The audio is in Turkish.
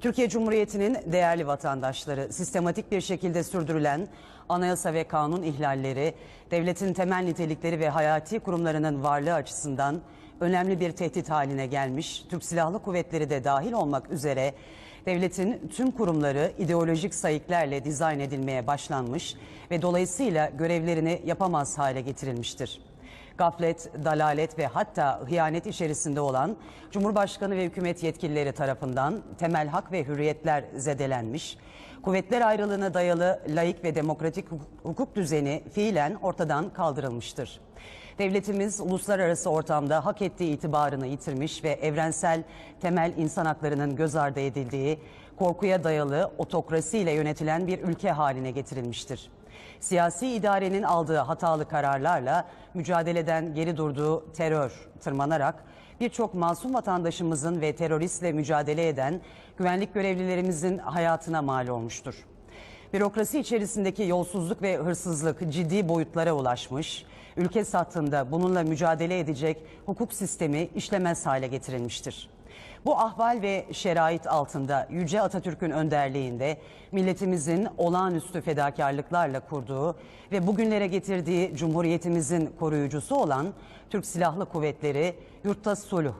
Türkiye Cumhuriyeti'nin değerli vatandaşları sistematik bir şekilde sürdürülen anayasa ve kanun ihlalleri, devletin temel nitelikleri ve hayati kurumlarının varlığı açısından önemli bir tehdit haline gelmiş. Türk Silahlı Kuvvetleri de dahil olmak üzere devletin tüm kurumları ideolojik sayıklarla dizayn edilmeye başlanmış ve dolayısıyla görevlerini yapamaz hale getirilmiştir gaflet, dalalet ve hatta hıyanet içerisinde olan Cumhurbaşkanı ve hükümet yetkilileri tarafından temel hak ve hürriyetler zedelenmiş, kuvvetler ayrılığına dayalı laik ve demokratik hukuk düzeni fiilen ortadan kaldırılmıştır. Devletimiz uluslararası ortamda hak ettiği itibarını yitirmiş ve evrensel temel insan haklarının göz ardı edildiği, korkuya dayalı otokrasiyle yönetilen bir ülke haline getirilmiştir siyasi idarenin aldığı hatalı kararlarla mücadeleden geri durduğu terör tırmanarak birçok masum vatandaşımızın ve teröristle mücadele eden güvenlik görevlilerimizin hayatına mal olmuştur. Bürokrasi içerisindeki yolsuzluk ve hırsızlık ciddi boyutlara ulaşmış, ülke sattığında bununla mücadele edecek hukuk sistemi işlemez hale getirilmiştir. Bu ahval ve şerait altında Yüce Atatürk'ün önderliğinde milletimizin olağanüstü fedakarlıklarla kurduğu ve bugünlere getirdiği Cumhuriyetimizin koruyucusu olan Türk Silahlı Kuvvetleri yurtta sulh,